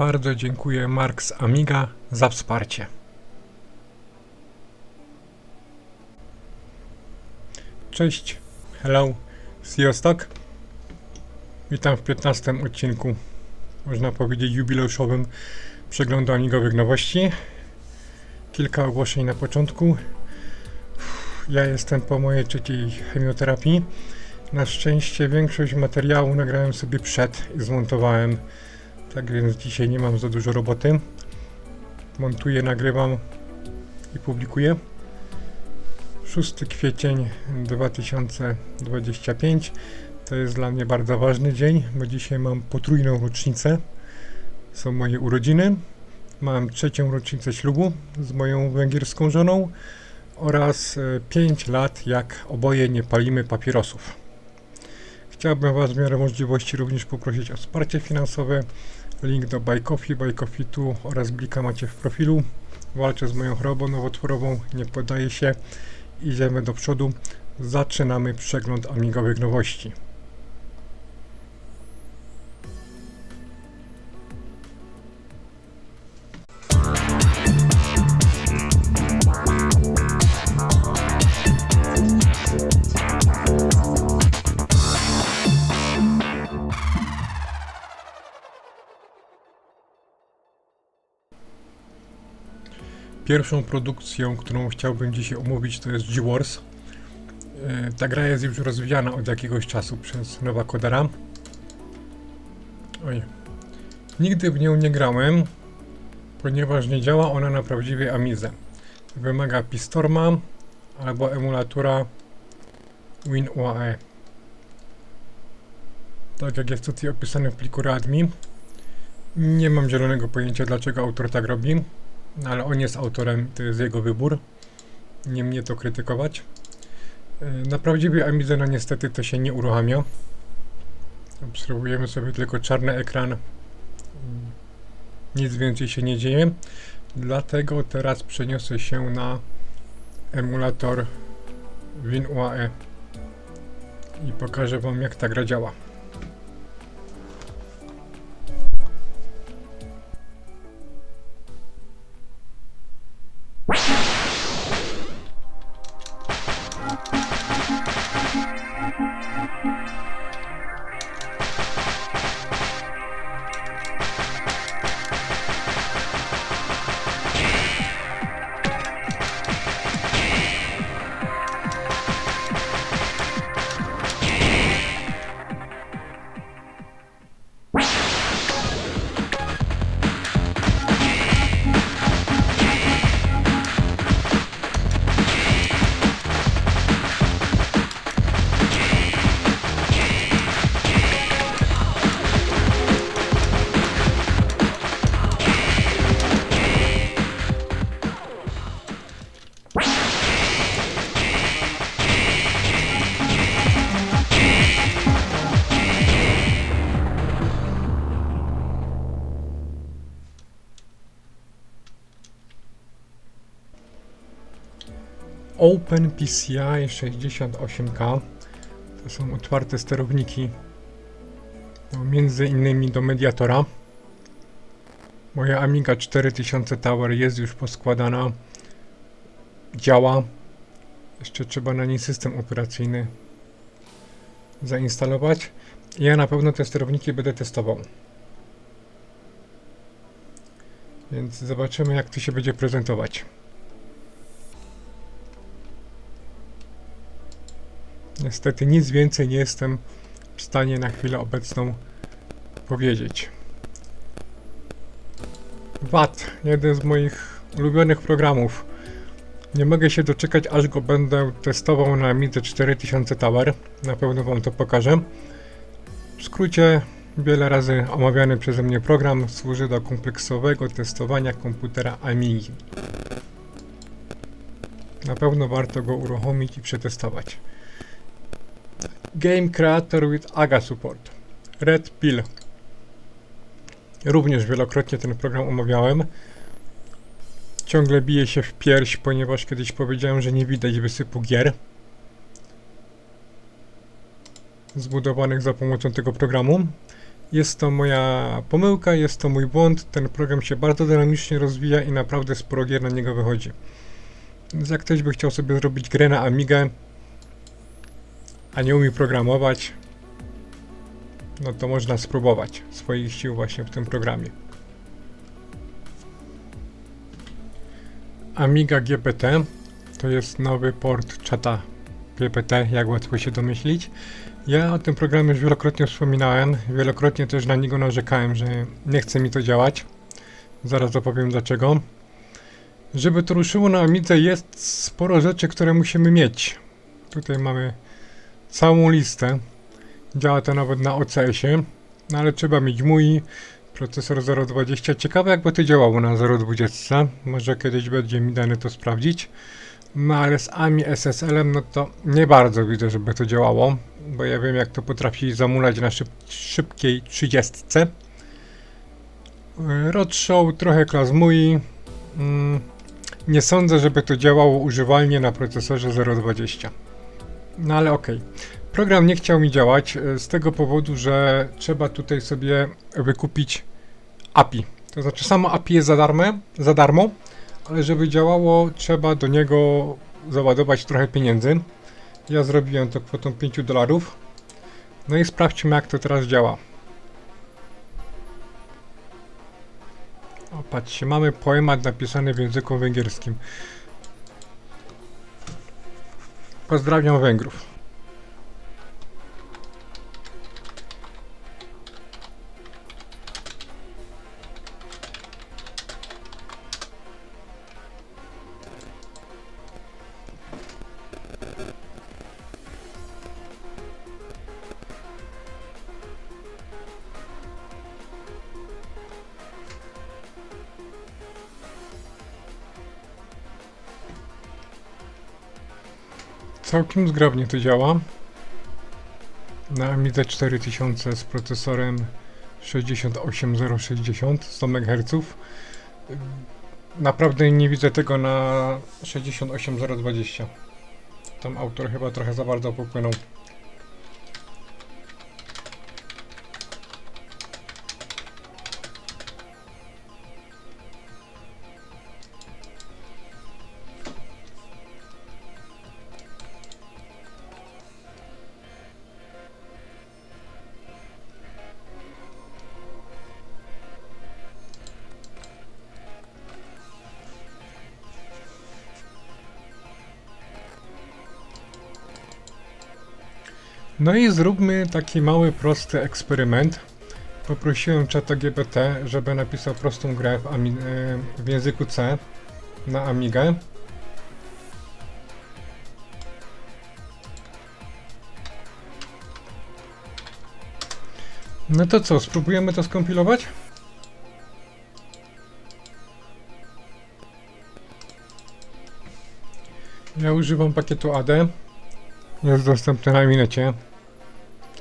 Bardzo dziękuję Marks Amiga za wsparcie. Cześć, hello, Siostok. Witam w 15 odcinku, można powiedzieć jubileuszowym przeglądu amigowych nowości. Kilka ogłoszeń na początku. Ja jestem po mojej trzeciej chemioterapii. Na szczęście większość materiału nagrałem sobie przed i zmontowałem. Tak więc dzisiaj nie mam za dużo roboty. Montuję, nagrywam i publikuję. 6 kwiecień 2025 to jest dla mnie bardzo ważny dzień, bo dzisiaj mam potrójną rocznicę. Są moje urodziny. Mam trzecią rocznicę ślubu z moją węgierską żoną oraz 5 lat, jak oboje nie palimy papierosów. Chciałbym Was w miarę możliwości również poprosić o wsparcie finansowe. Link do Buy Coffee, Buy Coffee Tu oraz Blika macie w profilu. Walczę z moją chorobą nowotworową, nie poddaję się. Idziemy do przodu. Zaczynamy przegląd amigowych nowości. Pierwszą produkcją, którą chciałbym dzisiaj omówić, to jest G-Wars. E, Ta gra jest już rozwijana od jakiegoś czasu przez Nowa Kodera. Oj. Nigdy w nią nie grałem, ponieważ nie działa ona na prawdziwej Amidze. Wymaga Pistorma albo emulatora WinUAE. Tak jak jest tutaj opisane w pliku RADMI. Nie mam zielonego pojęcia dlaczego autor tak robi. No, ale on jest autorem, to jest jego wybór. Nie mnie to krytykować. E, Na prawdziwej Amidze no niestety to się nie uruchamia. Obserwujemy sobie tylko czarny ekran. Nic więcej się nie dzieje. Dlatego teraz przeniosę się na emulator WinUAE i pokażę Wam jak ta gra działa. OpenPCI 68K to są otwarte sterowniki no, między innymi do mediatora. Moja Amiga 4000 Tower jest już poskładana. Działa. Jeszcze trzeba na niej system operacyjny zainstalować. Ja na pewno te sterowniki będę testował. Więc zobaczymy jak to się będzie prezentować Niestety nic więcej nie jestem w stanie na chwilę obecną powiedzieć. VAT, jeden z moich ulubionych programów. Nie mogę się doczekać, aż go będę testował na Amidze 4000 Tower. Na pewno Wam to pokażę. W skrócie, wiele razy omawiany przeze mnie program służy do kompleksowego testowania komputera Amigi. Na pewno warto go uruchomić i przetestować. Game Creator with AGA Support. Red Pill. Również wielokrotnie ten program omawiałem. Ciągle bije się w pierś, ponieważ kiedyś powiedziałem, że nie widać wysypu gier zbudowanych za pomocą tego programu. Jest to moja pomyłka, jest to mój błąd. Ten program się bardzo dynamicznie rozwija i naprawdę sporo gier na niego wychodzi. Więc jak ktoś by chciał sobie zrobić grę na Amigę, a nie umie programować, no to można spróbować swoich sił właśnie w tym programie. Amiga GPT to jest nowy port czata GPT, jak łatwo się domyślić. Ja o tym programie już wielokrotnie wspominałem, wielokrotnie też na niego narzekałem, że nie chce mi to działać. Zaraz opowiem dlaczego. Żeby to ruszyło na Amidze jest sporo rzeczy, które musimy mieć. Tutaj mamy całą listę. Działa to nawet na OCS-ie, no ale trzeba mieć mój procesor 020. Ciekawe jakby to działało na 020. Może kiedyś będzie mi dane to sprawdzić. No ale z AMI SSL-em no to nie bardzo widzę, żeby to działało, bo ja wiem jak to potrafi zamulać na szyb szybkiej 30. Roadshow, trochę klas mój. Mm, nie sądzę, żeby to działało używalnie na procesorze 020. No ale okej. Okay. Program nie chciał mi działać e, z tego powodu, że trzeba tutaj sobie wykupić API. To znaczy samo API jest za darmo, za darmo ale żeby działało, trzeba do niego załadować trochę pieniędzy. Ja zrobiłem to kwotą 5 dolarów. No i sprawdźmy jak to teraz działa. O, patrzcie, mamy poemat napisany w języku węgierskim. Pozdrawiam Węgrów. Całkiem zgrabnie to działa. Na Amidze 4000 z procesorem 68060 100 MHz. Naprawdę nie widzę tego na 68020. Tam autor chyba trochę za bardzo popłynął. No i zróbmy taki mały, prosty eksperyment. Poprosiłem czata GPT, żeby napisał prostą grę w, Ami e, w języku C na Amigę. No to co, spróbujemy to skompilować? Ja używam pakietu AD. Jest dostępny na minecie.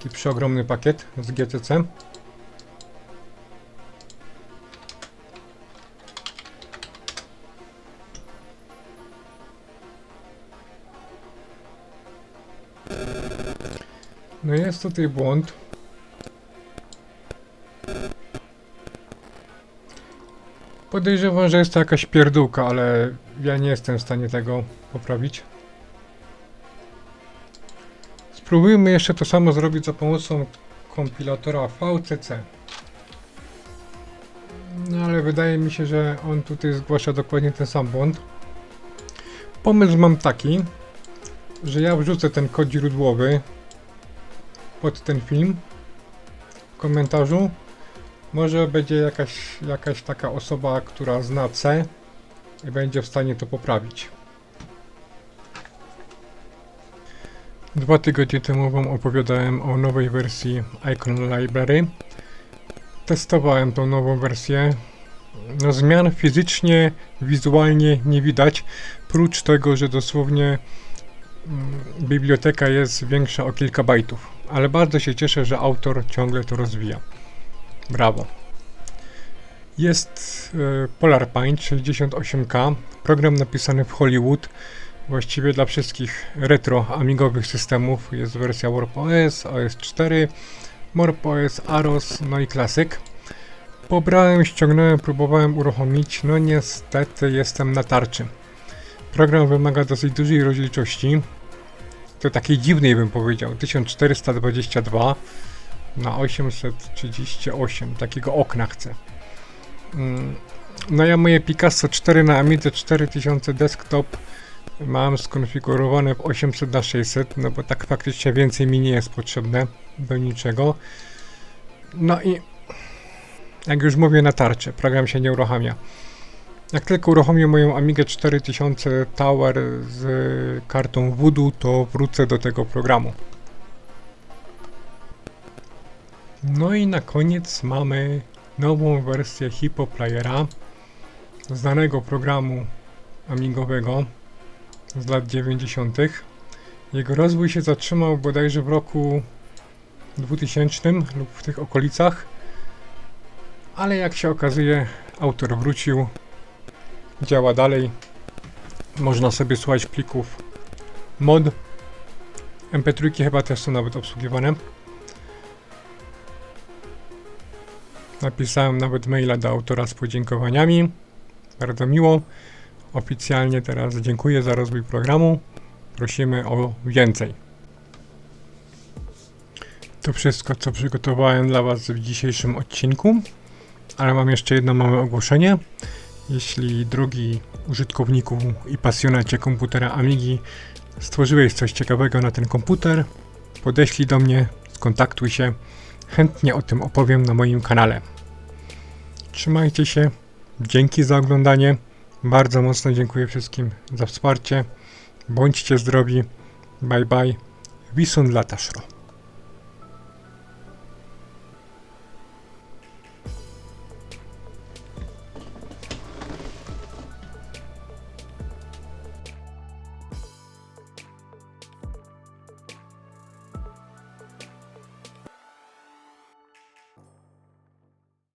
Taki przeogromny pakiet z GTC. No jest tutaj błąd. Podejrzewam, że jest to jakaś pierdółka, ale ja nie jestem w stanie tego poprawić. Spróbujmy jeszcze to samo zrobić za pomocą kompilatora VCC. No ale wydaje mi się, że on tutaj zgłasza dokładnie ten sam błąd. Pomysł mam taki, że ja wrzucę ten kod źródłowy pod ten film w komentarzu. Może będzie jakaś, jakaś taka osoba, która zna C i będzie w stanie to poprawić. Dwa tygodnie temu Wam opowiadałem o nowej wersji Icon Library. Testowałem tą nową wersję. No, zmian fizycznie, wizualnie nie widać, prócz tego, że dosłownie mm, biblioteka jest większa o kilka bajtów. Ale bardzo się cieszę, że autor ciągle to rozwija. Brawo. Jest y, PolarPaint 68K, program napisany w Hollywood właściwie dla wszystkich retro amigowych systemów. Jest wersja Warp OS, OS 4, MorphOS, Aros, no i klasyk. Pobrałem, ściągnąłem, próbowałem uruchomić, no niestety jestem na tarczy. Program wymaga dosyć dużej rozdzielczości, to takiej dziwnej bym powiedział, 1422 na 838, takiego okna chcę. Mm, No ja moje Picasso 4 na Amidze 4000 desktop mam skonfigurowane w 800 na 600, no bo tak faktycznie więcej mi nie jest potrzebne do niczego. No i jak już mówię na tarczy, program się nie uruchamia. Jak tylko uruchomię moją Amigę 4000 Tower z kartą Voodoo, to wrócę do tego programu. No i na koniec mamy nową wersję Hippo Playera, znanego programu amigowego z lat 90. Jego rozwój się zatrzymał bodajże w roku 2000 lub w tych okolicach, ale jak się okazuje, autor wrócił, działa dalej. Można sobie słuchać plików mod. MP3 chyba też są nawet obsługiwane. Napisałem nawet maila do autora z podziękowaniami. Bardzo miło. Oficjalnie teraz dziękuję za rozwój programu. Prosimy o więcej. To wszystko, co przygotowałem dla Was w dzisiejszym odcinku. Ale mam jeszcze jedno małe ogłoszenie. Jeśli drogi użytkowniku i pasjonacie komputera Amigi stworzyłeś coś ciekawego na ten komputer, podeślij do mnie, skontaktuj się. Chętnie o tym opowiem na moim kanale. Trzymajcie się. Dzięki za oglądanie. Bardzo mocno dziękuję wszystkim za wsparcie. Bądźcie zdrowi. Bye bye. Wisun Lataszro.